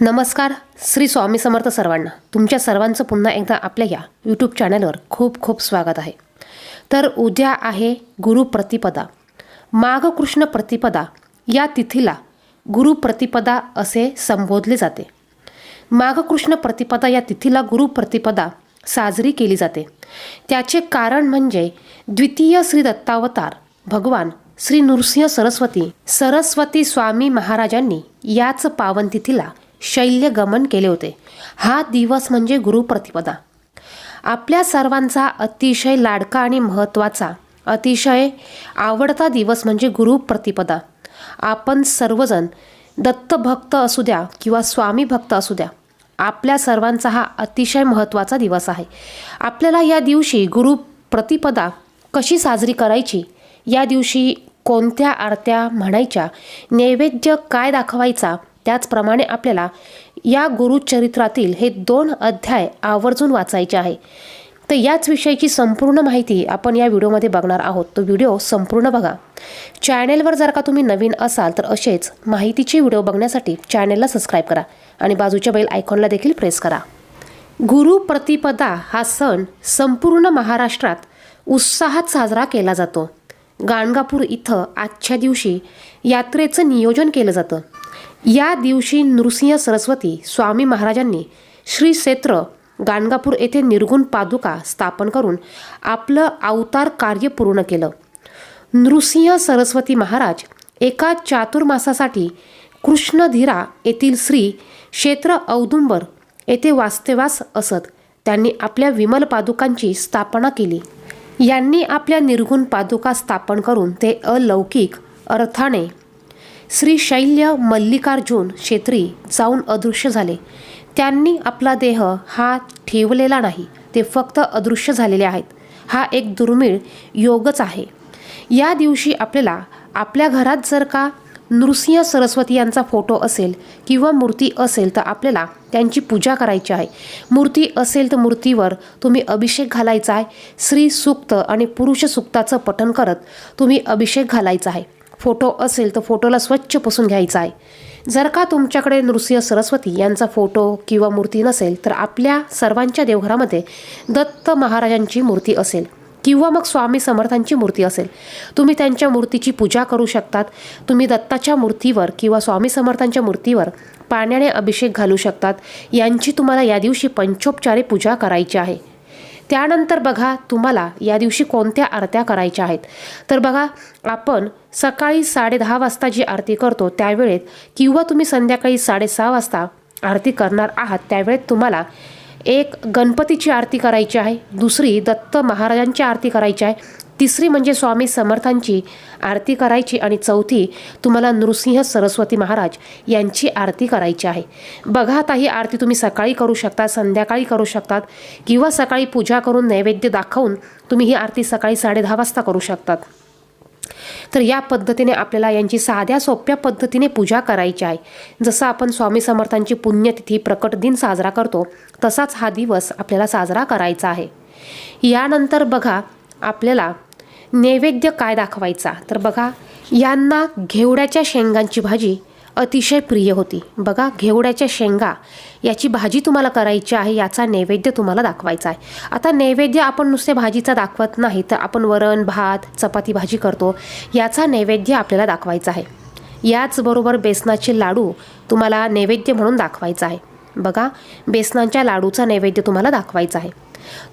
नमस्कार श्री स्वामी समर्थ सर्वांना. तुमच्या सर्वांचं पुन्हा एकदा आपल्या या यूट्यूब चॅनलवर खूप खूप स्वागत आहे. तर उद्या आहे गुरुप्रतिपदा माघ कृष्ण प्रतिपदा या तिथीला गुरुप्रतिपदा असे संबोधले जाते. माघ कृष्ण प्रतिपदा या तिथीला गुरुप्रतिपदा साजरी केली जाते. त्याचे कारण म्हणजे द्वितीय श्री दत्तावतार भगवान श्री नृसिंह सरस्वती सरस्वती स्वामी महाराजांनी याच पावन तिथीला शैल्यगमन केले होते. हा दिवस म्हणजे गुरुप्रतिपदा. आपल्या सर्वांचा अतिशय लाडका आणि महत्त्वाचा अतिशय आवडता दिवस म्हणजे गुरुप्रतिपदा. आपण सर्वजण दत्तभक्त असू द्या किंवा स्वामी भक्त असू द्या आपल्या सर्वांचा हा अतिशय महत्त्वाचा दिवस आहे. आपल्याला या दिवशी गुरुप्रतिपदा कशी साजरी करायची? या दिवशी कोणत्या आरत्या म्हणायच्या? नैवेद्य काय दाखवायचा? त्याचप्रमाणे आपल्याला या गुरुचरित्रातील हे दोन अध्याय आवर्जून वाचायचे आहे. तर याच विषयीची संपूर्ण माहिती आपण या व्हिडिओमध्ये बघणार आहोत. तो व्हिडिओ संपूर्ण बघा. चॅनेलवर जर का तुम्ही नवीन असाल तर असेच माहितीचे व्हिडिओ बघण्यासाठी चॅनेलला सबस्क्राईब करा आणि बाजूच्या बेल आयकॉनला देखील प्रेस करा. गुरु प्रतिपदा हा सण संपूर्ण महाराष्ट्रात उत्साहात साजरा केला जातो. गाणगापूर इथं आजच्या दिवशी यात्रेचं नियोजन केलं जातं. या दिवशी नृसिंह सरस्वती स्वामी महाराजांनी श्री क्षेत्र गाणगापूर येथे निर्गुण पादुका स्थापन करून आपलं अवतार कार्य पूर्ण केलं. नृसिंह सरस्वती महाराज एका चातुर्मासासाठी कृष्णधीरा येथील श्री क्षेत्र औदुंबर येथे वास्तव्यास असत. त्यांनी आपल्या विमल पादुकांची स्थापना केली. यांनी आपल्या निर्गुण पादुका स्थापन करून ते अलौकिक अर्थाने श्री शैल्य मल्लिकार्जुन क्षेत्री जाऊन अदृश्य झाले. त्यांनी आपला देह हा ठेवलेला नाही ते फक्त अदृश्य झालेले आहेत. हा एक दुर्मिळ योगच आहे. या दिवशी आपल्याला आपल्या घरात जर का नृसिंह सरस्वती यांचा फोटो असेल किंवा मूर्ती असेल तर आपल्याला त्यांची पूजा करायची आहे. मूर्ती असेल तर मूर्तीवर तुम्ही अभिषेक घालायचा आहे. स्त्री सूक्त आणि पुरुष सूक्ताचं पठण करत तुम्ही अभिषेक घालायचा आहे. फोटो असेल तर फोटोला स्वच्छ पुसून घ्यायचा आहे. जर का तुमच्याकडे नृसिंह सरस्वती यांचा फोटो किंवा मूर्ती नसेल तर आपल्या सर्वांच्या देवघरामध्ये दत्त महाराजांची मूर्ती असेल किंवा मग स्वामी समर्थांची मूर्ती असेल. तुम्ही त्यांच्या मूर्तीची पूजा करू शकतात. तुम्ही दत्ताच्या मूर्तीवर किंवा स्वामी समर्थांच्या मूर्तीवर पाण्याने अभिषेक घालू शकतात. यांची तुम्हाला या दिवशी पंचोपचारे पूजा करायची आहे. त्यानंतर बघा तुम्हाला या दिवशी कोणत्या आरत्या करायच्या आहेत. तर बघा आपण सकाळी साडेदहा वाजता जी आरती करतो त्यावेळेत किंवा तुम्ही संध्याकाळी साडेसहा वाजता आरती करणार आहात त्यावेळेत तुम्हाला एक गणपतीची आरती करायची आहे दुसरी दत्त महाराजांची आरती करायची आहे तिसरी म्हणजे स्वामी समर्थांची आरती करायची आणि चौथी तुम्हाला नृसिंह सरस्वती महाराज यांची आरती करायची आहे. बघा आता ही आरती तुम्ही सकाळी करू शकता संध्याकाळी करू शकतात किंवा सकाळी पूजा करून नैवेद्य दाखवून तुम्ही ही आरती सकाळी साडेदहा वाजता करू शकतात. तर या पद्धतीने आपल्याला यांची साध्या सोप्या पद्धतीने पूजा करायची आहे. जसं आपण स्वामी समर्थांची पुण्यतिथी प्रकट दिन साजरा करतो तसाच हा दिवस आपल्याला साजरा करायचा आहे. यानंतर बघा आपल्याला नैवेद्य काय दाखवायचा? तर बघा यांना घेवड्याच्या शेंगांची भाजी अतिशय प्रिय होती. बघा घेवड्याच्या शेंगा याची भाजी तुम्हाला करायची आहे याचा नैवेद्य तुम्हाला दाखवायचा आहे. आता नैवेद्य आपण नुसते भाजीचा दाखवत नाही तर आपण वरण भात चपाती भाजी करतो. याचा नैवेद्य आपल्याला दाखवायचा आहे. याचबरोबर बेसनाचे लाडू तुम्हाला नैवेद्य म्हणून दाखवायचा आहे. बघा बेसनाच्या लाडूचा नैवेद्य तुम्हाला दाखवायचा आहे.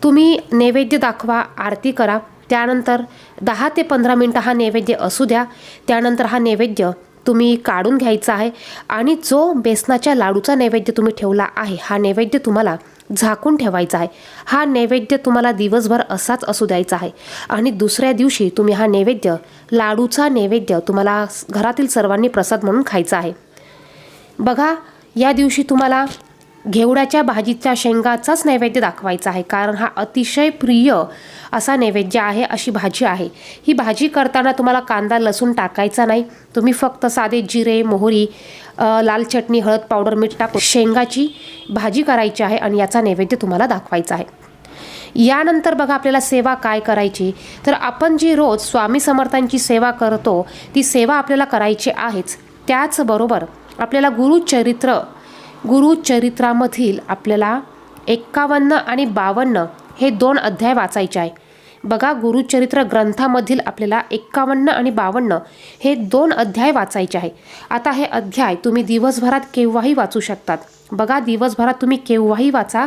तुम्ही नैवेद्य दाखवा आरती करा. त्यानंतर दहा ते पंधरा मिनटं हा नैवेद्य असू द्या. त्यानंतर हा नैवेद्य तुम्ही काढून घ्यायचा आहे आणि जो बेसनाच्या लाडूचा नैवेद्य तुम्ही ठेवला आहे हा नैवेद्य तुम्हाला झाकून ठेवायचा आहे. हा नैवेद्य तुम्हाला दिवसभर असाच असू द्यायचा आहे. आणि दुसऱ्या दिवशी तुम्ही हा नैवेद्य लाडूचा नैवेद्य तुम्हाला घरातील सर्वांनी प्रसाद म्हणून खायचा आहे. बघा या दिवशी तुम्हाला घेवड्याच्या भाजीच्या शेंगाचाच नैवेद्य दाखवायचा आहे. कारण हा अतिशय प्रिय असा नैवेद्य आहे अशी भाजी आहे. ही भाजी करताना तुम्हाला कांदा लसूण टाकायचा नाही. तुम्ही फक्त साधे जिरे मोहरी लाल चटणी हळद पावडर मीठ टाकून शेंगाची भाजी करायची आहे आणि याचा नैवेद्य तुम्हाला दाखवायचा आहे. यानंतर बघा आपल्याला सेवा काय करायची. तर आपण जी रोज स्वामी समर्थांची सेवा करतो ती सेवा आपल्याला करायची आहेच. त्याचबरोबर आपल्याला गुरुचरित्र गुरुचरित्रामधील आपल्याला एक्कावन्न आणि बावन्न हे दोन अध्याय वाचायचे आहे. बघा गुरुचरित्र ग्रंथामधील आपल्याला एक्कावन्न आणि बावन्न हे दोन अध्याय वाचायचे आहे. आता हे अध्याय तुम्ही दिवसभरात केव्हाही वाचू शकतात. बघा दिवसभरात तुम्ही केव्हाही वाचा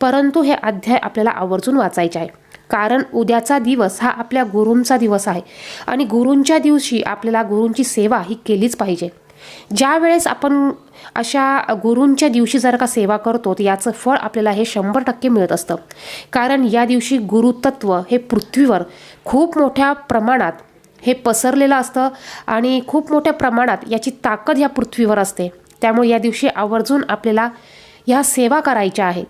परंतु हे अध्याय आपल्याला आवर्जून वाचायचे आहे. कारण उद्याचा दिवस हा आपल्या गुरूंचा दिवस आहे आणि गुरूंच्या दिवशी आपल्याला गुरूंची सेवा ही केलीच पाहिजे. ज्या वेळेस आपण अशा गुरूंच्या दिवशी जर का सेवा करतो तर याचं फळ आपल्याला हे शंभर टक्के मिळत असतं. कारण या दिवशी गुरुतत्व हे पृथ्वीवर खूप मोठ्या प्रमाणात हे पसरलेलं असतं आणि खूप मोठ्या प्रमाणात याची ताकद ह्या पृथ्वीवर असते. त्यामुळे या दिवशी आवर्जून आपल्याला ह्या सेवा करायच्या आहेत.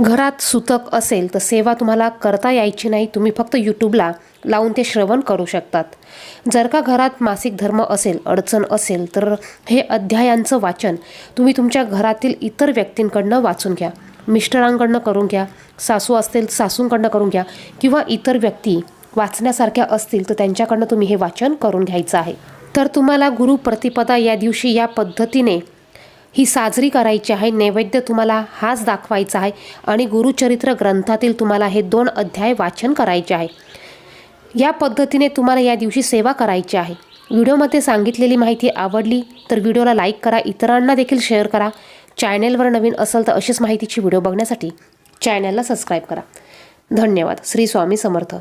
घरात सुतक असेल तर सेवा तुम्हाला करता यायची नाही. तुम्ही फक्त यूट्यूबला लावून ते श्रवण करू शकतात. जर का घरात मासिक धर्म असेल अडचण असेल तर हे अध्यायांचं वाचन. तुम्ही तुमच्या घरातील इतर व्यक्तींकडनं वाचून घ्या. मिस्टरांकडनं करून घ्या. सासू असतील सासूंकडनं करून घ्या. किंवा इतर व्यक्ती वाचण्यासारख्या असतील तर त्यांच्याकडनं तुम्ही हे वाचन करून घ्यायचं आहे. तर तुम्हाला गुरु प्रतिपदा या दिवशी या पद्धतीने ही साजरी करायची आहे नैवेद्य तुम्हाला हाच दाखवायचा आहे आणि गुरुचरित्र ग्रंथातील तुम्हाला हे दोन अध्याय वाचन करायचे आहे. या पद्धतीने तुम्हाला या दिवशी सेवा करायची आहे. व्हिडिओमध्ये सांगितलेली माहिती आवडली तर व्हिडिओला लाईक करा इतरांना देखील शेअर करा. चॅनेलवर नवीन असेल तर अशीच माहितीची व्हिडिओ बघण्यासाठी चॅनलला सबस्क्राईब करा. धन्यवाद. श्री स्वामी समर्थ.